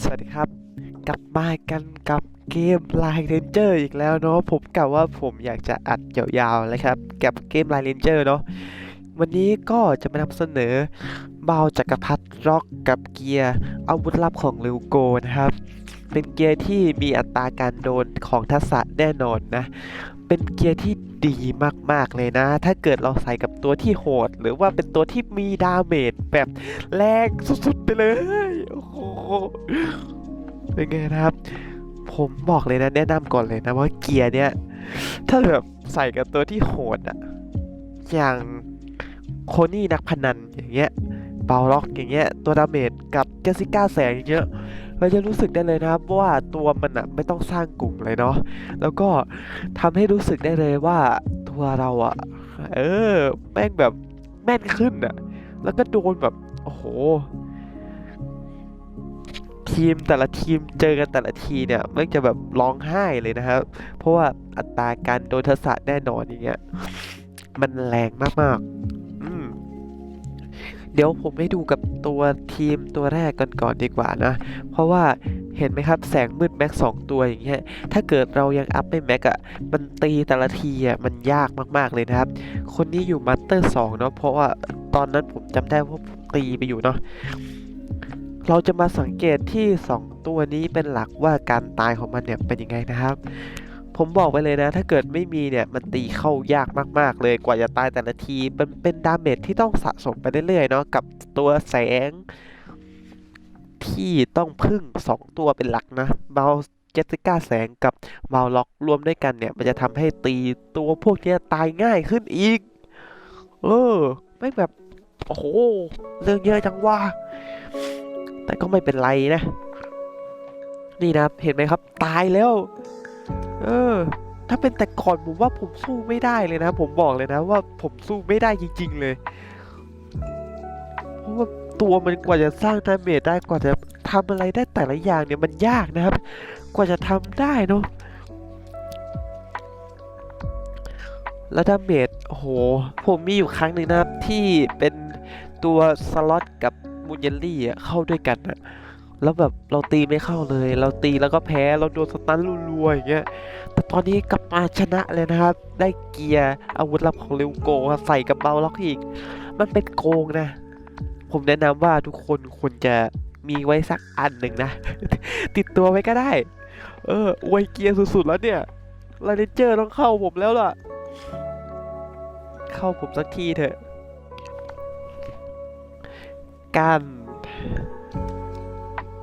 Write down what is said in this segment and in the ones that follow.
สวัสดีครับ กลับมากันกับเกม Line Ranger อีกแล้วเนาะผมกะว่าผมอยากจะอัดยาวๆเลยครับกับเกม Line Ranger เนาะวันนี้ก็จะมานำเสนอเบาจักรพรรดิร็อกกับเกียร์อาวุธลับของลิวโกนะครับ เป็นเกียร์ที่มีอัตราการโดนของทักษะแน่นอนนะ เป็นเกียร์ที่ดีมากๆเลยนะ ถ้าเกิดเราใส่กับตัวที่โหด หรือว่าเป็นตัวที่มีดาเมจแบบแรงสุดๆไปเลย โอ้โห เป็นไงนะครับ ผมบอกเลยนะแนะนำก่อนเลยนะว่าเกียร์เนี้ยถ้าแบบใส่กับตัวที่โหดอะอย่างโคนี่นักพนันอย่างเงี้ยเบาล็อกอย่างเงี้ยตัวดาเมจกับเจสิก้าแสงอย่าง เราจะรู้สึกได้เลยนะครับว่าตัวมันอะไม่ต้องสร้างกลุ่มเลยเนาะแล้วก็ทำให้รู้สึกได้เลยว่าตัวเราอะเออแม่งแบบแม่นขึ้นอะแล้วก็โดนแบบโอ้โหทีมแต่ละทีมเจอกันแต่ละทีเนี่ยมันจะแบบร้องไห้เลยนะครับ เพราะว่าอัตราการโดนทักษะแน่นอนอย่างเงี้ยมันแรงมากๆ เดี๋ยวผมให้ดูกับตัวทีมตัวแรกกันก่อนดีกว่านะ เพราะว่าเห็นไหมครับแสงมืดแม็กสองตัวอย่างเงี้ย ถ้าเกิดเรายังอัพไม่แม็กอะมันตีแต่ละทีอะมันยากมากๆเลยนะครับ คนนี้อยู่มาสเตอร์สองเนาะเพราะว่าตอนนั้นผมจำได้ว่าผมตีไปอยู่เนาะเราจะมาสังเกตที่ 2 ตัวนี้เป็นหลักว่าการตายของมันเนี่ยเป็นยังไงนะครับ ผมบอกไปเลยนะ ถ้าเกิดไม่มีเนี่ย มันตีเข้ายากมาก ๆ เลยกว่าจะตายแต่ละที มันเป็นดาเมจที่ต้องสะสมไปเรื่อยๆเนาะกับตัวแสง ที่ต้องพึ่ง 2 ตัวเป็นหลักนะเบลเจสสิก้าแสงกับเบลล็อกรวมด้วยกันเนี่ย มันจะทำให้ตีตัวพวกเนี้ยตายง่ายขึ้นอีก เออไม่แบบ โอ้โห เรื่องเยอะจังว่า แต่ก็ไม่เป็นไรนะ นี่นะเห็นไหมครับ ตายแล้ว เออ ถ้าเป็นแต่ก่อนผมว่าผมสู้ไม่ได้เลยนะ ผมบอกเลยนะว่าผมสู้ไม่ได้จริง ๆ เลย เพราะว่าตัวมันกว่าจะสร้างดาเมจได้กว่าจะทำอะไรได้แต่ละอย่างเนี่ยมันยากนะครับ กว่าจะทำได้เนาะแล้วดาเมจโอ้โห ผมมีอยู่ครั้งหนึ่งนะครับที่เป็นตัวสล็อตกับมูนเยลลี่อะเข้าด้วยกันอะ แล้วแบบเราตีไม่เข้าเลย เราตีแล้วก็แพ้เราโดนสตันรัวๆอย่างเงี้ยแต่ตอนนี้กลับมาชนะเลยนะครับ ได้เกียร์อาวุธลับของลิวโกใส่กับเบลล็อกอีก มันเป็นโกงนะ ผมแนะนำว่าทุกคนควรจะมีไว้สักอันหนึ่งนะ ติดตัวไว้ก็ได้ เอออวยเกียร์สุดๆแล้วเนี่ยลาเนเจอร์ต้องเข้าผมแล้วล่ะ เข้าผมสักทีเถอะการ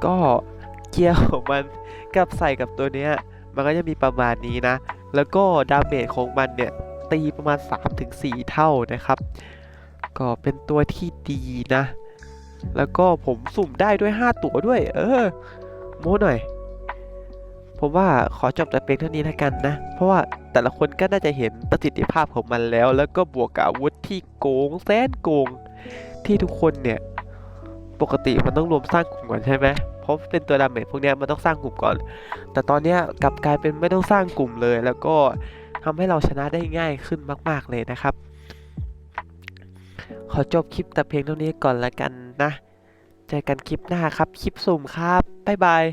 ก็เกียร์ของมันกับใส่กับตัวเนี้ยมันก็จะมีประมาณนี้นะ แล้วก็ดาเมจของมันเนี่ย ตีประมาณ 3-4 เท่านะครับ ก็เป็นตัวที่ดีนะ แล้วก็ผมสุ่มได้ด้วย 5 ตัวด้วย เออ โม้หน่อย ผมว่าขอจบแต่เพียงเท่านี้แล้วกันนะ เพราะว่าแต่ละคนก็น่าจะเห็นประสิทธิภาพของมันแล้ว แล้วก็บวกกับอาวุธที่โกงแสนโกงที่ทุกคนเนี่ย ปกติมันต้องรวมสร้างกลุ่มก่อนใช่ไหมเพราะเป็นตัวดาเมจพวกนี้มันต้องสร้างกลุ่มก่อน แต่ตอนนี้กลับกลายเป็นไม่ต้องสร้างกลุ่มเลย แล้วก็ทำให้เราชนะได้ง่ายขึ้นมาก ๆเลยนะครับ ขอจบคลิปแต่เพียงเท่านี้ก่อนละกันนะ เจอกันคลิปหน้าครับ คลิปสุ่มครับ บ๊ายบาย